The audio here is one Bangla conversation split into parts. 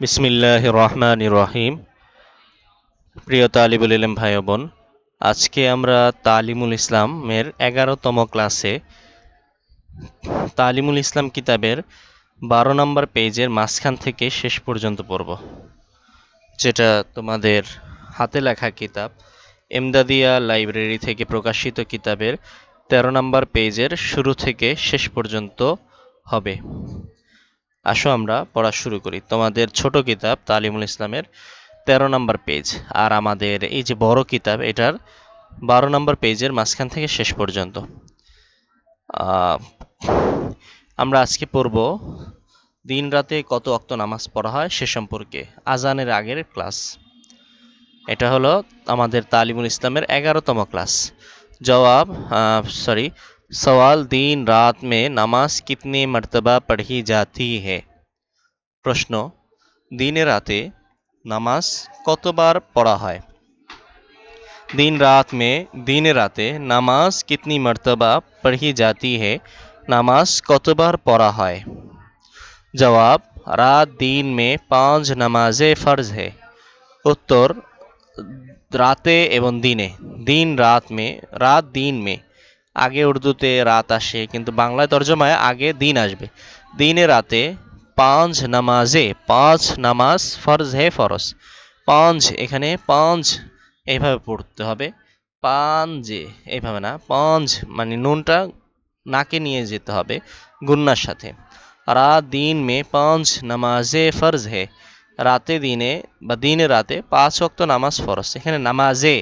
বিসমিল্লাহ রহমান রহিম প্রিয় তালিবুল ইলম ভাই বোন আজকে আমরা তালিমুল ইসলামের এগারোতম ক্লাসে তালিমুল ইসলাম কিতাবের বারো নম্বর পেজের মাঝখান থেকে শেষ পর্যন্ত পড়ব, যেটা তোমাদের হাতে লেখা কিতাব, এমদাদিয়া লাইব্রেরি থেকে প্রকাশিত কিতাবের তেরো নম্বর পেজের শুরু থেকে শেষ পর্যন্ত হবে। আসো আমরা পড়া শুরু করি। তোমাদের ছোট কিতাব তালিমুল ইসলামের তেরো নম্বর পেজ। আর আমাদের এই যে বড় কিতাব, এটার বারো নম্বর পেজের মাঝখান থেকে শেষ পর্যন্ত। আমরা আজকে পড়ব দিন রাতে কত অক্ত নামাজ পড়া হয় সে সম্পর্কে আজানের আগের ক্লাস। এটা হলো আমাদের তালিমুল ইসলামের এগারোতম ক্লাস। জবাব সরি सवाल दिन रात में नमाज कितने मर्तबा पढ़ी जाती है প্রশ্ন দিনে রাতে নামাজ কতবার পড়া হয় दिन रात में दिन রাতে নামাজ कितनी मर्तबा पढ़ी जाती है নামাজ কতবার পড়া হয় জবাব রাত দিন में पांच नमाजें फ़र्ज है উত্তর রাতে এবং দিনে দিন রাত মে রাত দিন মে আগে উর্দুতে রাত আসে, কিন্তু বাংলায় তর্জমায় আগে দিন আসবে। দিনে রাতে পাঁচ নামাজে, পাঁচ নামাজ ফরজ হে ফরজ। পাঁচ এখানে পাঁচ এইভাবে পড়তে হবে। পাঞ্জে এইভাবে না, পাঁচ মানে নুনটা নাকে নিয়ে যেতে হবে গুন্নার সাথে। রাত, দিন, মে, পাঁচ নামাজে ফরজ হে। রাতে দিনে বা দিনে রাতে পাঁচ ওয়াক্ত নামাজ ফরজ। এখানে নামাজে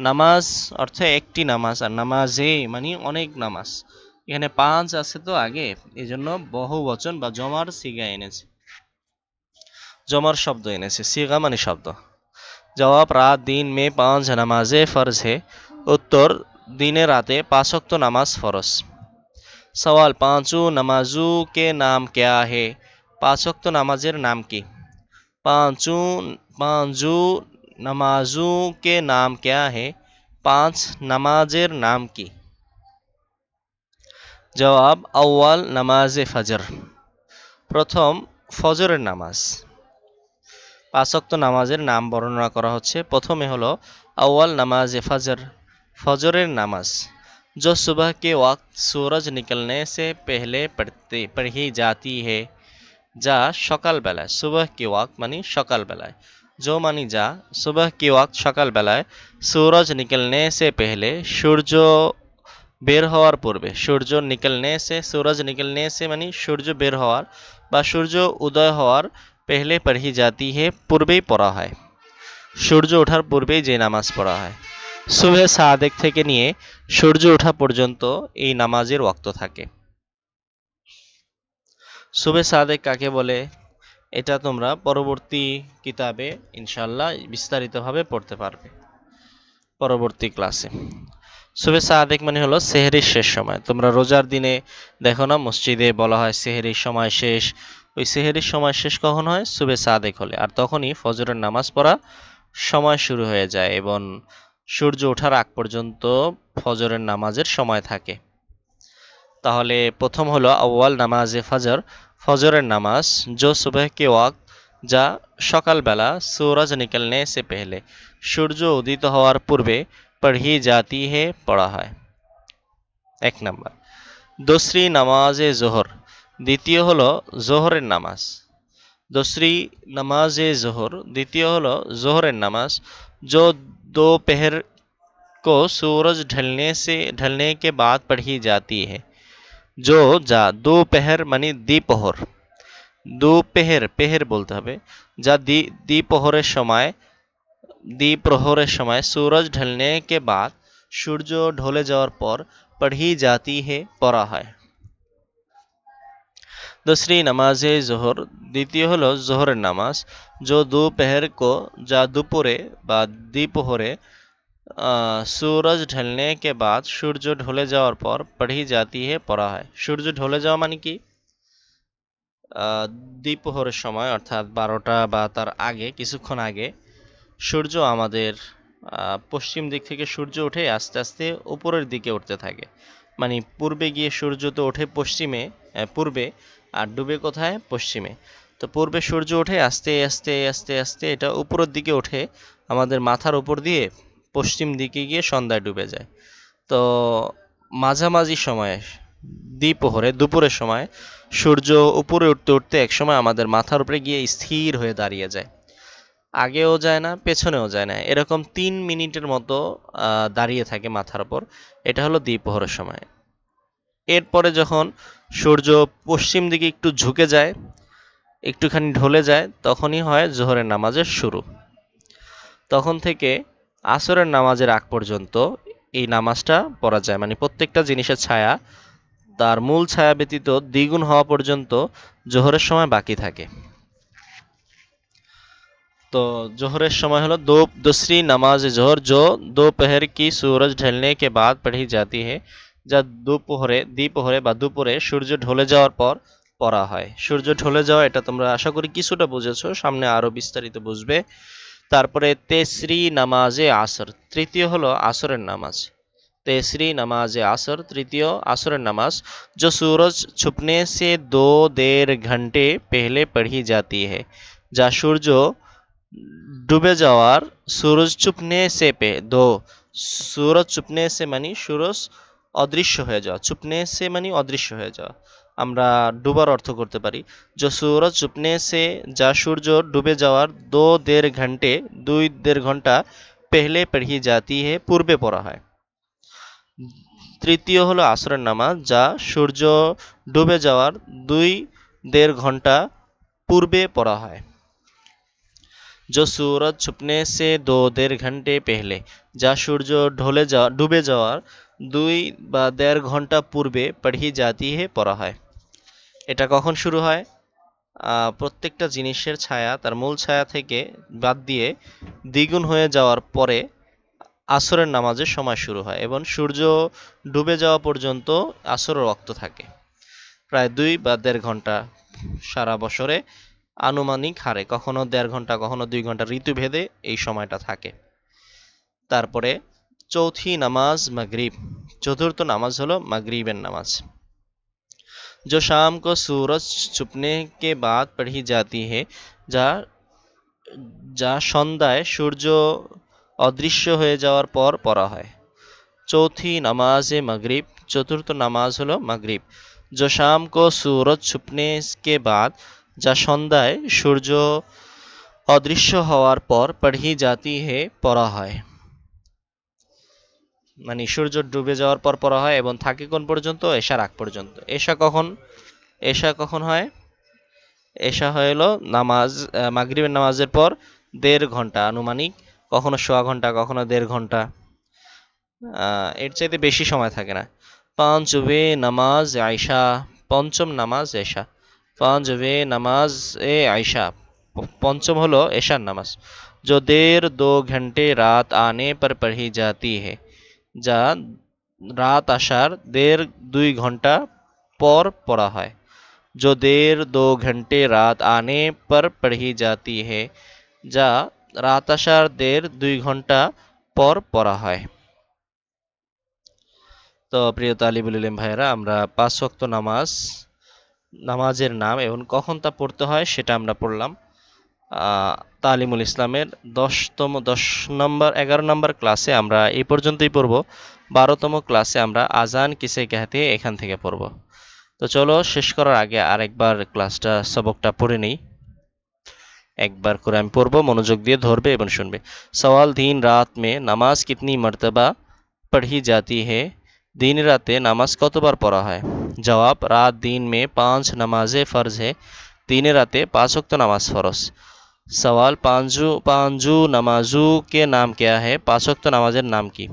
নামাজ অর্থে একটি নামাজ, আর নামাজে মানে অনেক নামাজ। এখানে পাঁচ আছে তো আগে, এজন্য বহু বচন বা জমার সিগা এনেছে। জমার শব্দ এনেছে, সিগা মানে শব্দ। জবাব, রাত, দিন, মে, পাঁচ, নামাজে ফরজ হে। উত্তর, দিনে রাতে পাঁচক্ত নামাজ ফরজ। সওয়াল, পাঁচু নামাজু কে নাম ক্যা হে? পাঁচক্ত নামাজের নাম কি? পাঁচু পাঁচু নামাজু কে নাম ক্যা হে? পাঁচ নামাজের নাম কি জবাব আউয়াল নামাজে ফজর প্রথম ফজরের নামাজ পাঁচক্ত নামাজের নাম বর্ণনা করা হচ্ছে প্রথমে হলো আউয়াল নামাজে ফজর ফজরের নামাজ जो सुबह के वक्त सूरज निकलने से पहले पढ़ते पढ़ी जाती है যা সকালবেলায় সুবহ কি ওয়াক্ত মানে সকালবেলায় জো মানি যা সুবহ কি ওয়াক্ত সকালবেলায় সূরজ নিকলনে সে পেহলে, সূর্য বের হওয়ার পূর্বে, সূর্য নিকলনে সে, সূরজ নিকলনে সে মানে সূর্য বের হওয়ার বা সূর্য উদয় হওয়ার পেহলে পড়ি জাতি হে পূর্বেই পড়া হয়। সূর্য ওঠার পূর্বেই যে নামাজ পড়া হয়। সুবে সাদেক থেকে নিয়ে সূর্য ওঠা পর্যন্ত এই নামাজের ওয়াক্ত থাকে। সুবে সাদেক কাকে বলে? এটা তোমরা পরবর্তী কিতাবে ইনশাল্লাহ বিস্তারিতভাবে পড়তে পারবে পরবর্তী ক্লাসে। সুবে সাদেক মানে হলো সেহেরির শেষ সময়। তোমরা রোজার দিনে দেখো না, মসজিদে বলা হয় সেহেরির সময় শেষ। ওই সেহেরির সময় শেষ কখন হয়? সুবে সাদেক হলে। আর তখনই ফজরের নামাজ পড়া সময় শুরু হয়ে যায় এবং সূর্য ওঠার আগ পর্যন্ত ফজরের নামাজের সময় থাকে। তাহলে প্রথম হলো আউয়াল নামাজে ফজর ফজরের নামাজ জো সুবহ কে ওয়াক্ত যা সকালবেলা सूरज निकलने से पहले সূর্য উদিত হওয়ার পূর্বে পড়ি জাতি হে পড়া হয় এক নাম্বার দোসরি নামাজে জোহর দ্বিতীয় হলো জোহরের নামাজ দোসরি নামাজে জোহর দ্বিতীয় হলো জোহরের নামাজ जो दोपहर को सूरज ढलने से ढलने के बाद पढ़ी जाती है জো যা দু পেহের মানে দ্বিপহর দু পেহের পেহের বলতে হবে। যা দ্বি দ্বিপহরের সময় দ্বিপ্রহরের সময় সূরজ ঢলনে কে বাদ সূর্য ঢলে যাওয়ার পর পড়ি জাতি হে পড়া হয়। দসরি নামাজে জোহর, দ্বিতীয় হলো জোহরের নামাজ। যো দুপেহের কো যা দুপুরে বা দ্বিপহরে सूरज ढलने के बाद সূর্য ঢলে যাওয়ার পর পড়ি জাতি হে পড়া হয় সূর্য ঢলে যাওয়া মানে কি আহ, দ্বিপ্রহরের সময় অর্থাৎ বারোটা বা তার আগে কিছুক্ষণ আগে সূর্য আমাদের আহ, পশ্চিম দিক থেকে সূর্য উঠে আস্তে আস্তে উপরের দিকে উঠতে থাকে মানে পূর্বে গিয়ে সূর্য তো ওঠে পশ্চিমে আহ, পূর্বে আর ডুবে কোথায় পশ্চিমে তো পূর্বে সূর্য ওঠে আস্তে আস্তে আস্তে আস্তে এটা উপরের দিকে ওঠে আমাদের মাথার উপর দিয়ে পশ্চিম দিকে গিয়ে সন্ধ্যায় ডুবে যায়। তো মাঝামাঝি সময়ে, দ্বিপ্রহরে, দুপুরের সময় সূর্য উপরে উঠতে উঠতে একসময় আমাদের মাথার উপরে গিয়ে স্থির হয়ে দাঁড়িয়ে যায়। আগেও যায় না, পেছনেও যায় না। এরকম তিন মিনিটের মতো দাঁড়িয়ে থাকে মাথার উপর। এটা হলো দ্বিপ্রহরের সময়। এরপরে যখন সূর্য পশ্চিম দিকে একটু ঝুঁকে যায়, একটুখানি ঢলে যায়, তখনই হয় জোহরের নামাজের শুরু। তখন থেকে আসরের নামাজের আগ পর্যন্ত এই নামাজটা পড়া যায় মানে প্রত্যেকটা জিনিসের ছায়া তার মূল ছায়া ব্যতীত দ্বিগুণ হওয়া পর্যন্ত জোহরের সময় বাকি থাকে तो जोहर समय हलो दो दूसरी नमाज जोहर जो दोपहर की सूरज ढलने के बाद पढ़ी जाती है যা দুপুরে দ্বিপ্রহরে বা দুপুরে সূর্য ঢলে যাওয়ার পর পড়া হয় সূর্য ঢলে যাওয়া এটা তোমরা আশা করি কিছুটা বুঝেছো সামনে আরো বিস্তারিত বুঝবে তারপরে তেসরি নামাজে আসর তৃতীয় হলো আসরের নামাজ तेसरी नमाज असर तृतीय असर नमाज जो सूरज छुपने से दो देर घंटे पहले पढ़ी जाती है যা সূর্য ডুবে যাওয়ার সূরজ চুপনে সে পে দো সূরজ চুপনে সে মানে সূরজ অদৃশ্য হয়ে যাওয়া চুপনে সে মানে অদৃশ্য হয়ে যাওয়া আমরা ডুবার অর্থ করতে পারি। যে সুরজ চুপনে সে যা সূর্য ডুবে যাওয়ার দো দেড় ঘন্টে, দুই দেড় ঘণ্টা পেহলে পেড়ি জাতি হে পূর্বে পড়া হয়। তৃতীয় হলো আসরের নামাজ, যা সূর্য ডুবে যাওয়ার দুই দেড় ঘণ্টা পূর্বে পড়া হয়। जो सूरज छुपने से दो देर घंटे पहले যা সূর্য ঢলে যাওয়া, ডুবে যাওয়ার দুই বা দেড় ঘণ্টা পূর্বে পড়ি জাতি হে পড়া হয়। এটা কখন শুরু হয়? প্রত্যেকটা জিনিসের ছায়া, তার মূল ছায়া থেকে বাদ দিয়ে দ্বিগুণ হয়ে যাওয়ার পরে আসরের নামাজের সময় শুরু হয় এবং সূর্য ডুবে যাওয়া পর্যন্ত আসরের রক্ত থাকে। প্রায় দুই বা দেড় ঘণ্টা সারা বছরে আনুমানিক হারে, কখনো দেড় ঘণ্টা, কখনো দুই ঘণ্টা ঋতুভেদে এই সময়টা থাকে। তারপরে চৌথি নামাজ মাগরিব। চতুর্থ নামাজ হলো মাগরিবের নামাজ। जो शाम को सूरज छुपने के बाद पढ़ी जाती है যা যা সন্ধ্যায় সূর্য অদৃশ্য হয়ে যাওয়ার পর পড়া হয় চৌথি নামাজে মাগরিব চতুর্থ নামাজ হলো মাগরিব जो शाम को सूरज छुपने के बाद যা সন্ধ্যায় সূর্য অদৃশ্য হওয়ার পর পড়ি জাতি হে পড়া হয় মানে সূর্য ডুবে যাওয়ার পর পড়া হয় এবং থাকে কোন পর্যন্ত এশার আগ পর্যন্ত এশা কখন এশা কখন হয় এশা হলো নামাজ আহ, মাগরিবের নামাজের পর দেড় ঘন্টা আনুমানিক কখনো সোয়া ঘন্টা কখনো দেড় ঘন্টা আহ, এর চাইতে বেশি সময় থাকে না পাঁচবে নামাজ আয়সা পঞ্চম নামাজ এশা পাঁচবে নামাজ এ আয়সা প- পঞ্চম হলো এশার নামাজ जो देर दो घंटे रात आने पर पढ़ी जाती है যা রাত আসার দেড় দুই ঘন্টা পর পড়া হয় जो देर दो घंटे रात आने पर पढ़ी जाती है যা রাত আসার দেড় দুই ঘন্টা পর পড়া হয় তো প্রিয় তালিবুল ইলম ভাইয়েরা আমরা পাঁচ ওয়াক্ত নামাজ নামাজের নাম এবং কখন তা পড়তে হয় সেটা আমরা পড়লাম আহ, তালিমুল ইসলামের দশতম, দশ নম্বর, এগারো নম্বর ক্লাসে আমরা এই পর্যন্তই পড়ব। বারোতম ক্লাসে আমরা আজান কিসে কেহাতে এখান থেকে পড়ব। তো চলো শেষ করার আগে আরেকবার ক্লাসটা, সবকটা পড়ে নিই। একবার করে আমি পড়ব, মনোযোগ দিয়ে ধরবে এবং শুনবে। সওয়াল, দিন, রাত মে নামাজ কিতনি মর্তবা পড়ি জাতি হে? দিন রাতে নামাজ কতবার পড়া হয়? জবাব, রাত, দিন মে পাঁচ নামাজে ফরজ হে। দিনে রাতে পাঁচ ওয়াক্ত নামাজ ফরজ। सवाल पांजू पांजू नमाजू के नाम क्या है पांच वक्त नामाजेर नाम की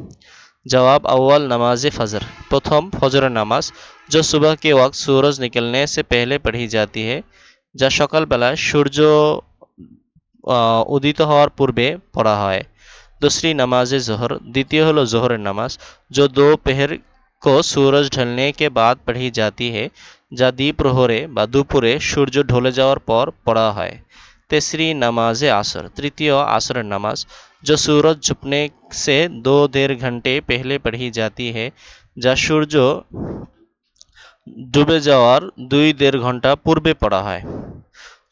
जवाब अव्वल नमाज फजर प्रथम फजर नामाज जो सुबह के वक्त सूरज निकलने से पहले पढ़ी जाती है যা সকালবেলায় সূর্য আহ, উদিত হওয়ার পূর্বে পড়া হয় दूसरी नमाज जहर द्वितीय हलो जोहर नमाज जो दोपहर को सूरज ढलने के बाद पढ़ी जाती है যা দ্বিপ্রহরে বা দুপুরে সূর্য ঢলে যাওয়ার পর পড়া হয় तेसरी नमाज असर तृतीय असर नमाज जो सूरज झुकने से दो देर घंटे पहले पढ़ी जाती है যা সূর্য ডুবে যাওয়ার দুই দেড় ঘন্টা পূর্বে পড়া হয়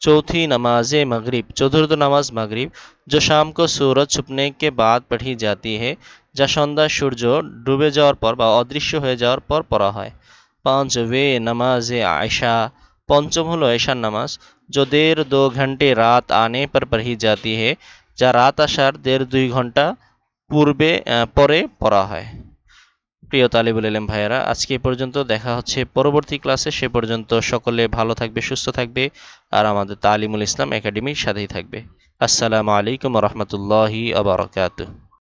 चौथी नमाज मगरिब चतुर्थ नमाज मगरिब जो शाम को सूरज छुपने के बाद पढ़ी जाती है যা সন্ধ্যা সূর্য ডুবে যাওয়ার পর বা অদৃশ্য হয়ে যাওয়ার পর পড়া হয় পাঁচ वे नमाज आयशा পঞ্চম হলো এশার নামাজ। যো দেড় দু ঘন্টে রাত আনে পর পড়ি জাতি হে যা রাত আসার দেড় দুই ঘণ্টা পূর্বে পরে পড়া হয়। প্রিয় তালিবুল এলেম ভাইয়েরা, আজকে এ পর্যন্ত দেখা হচ্ছে পরবর্তী ক্লাসে। সে পর্যন্ত সকলে ভালো থাকবে, সুস্থ থাকবে আর আমাদের তালিমুল ইসলাম একাডেমির সাথেই থাকবে। আসসালামু আলাইকুম রহমতুল্লাহি আবরকাত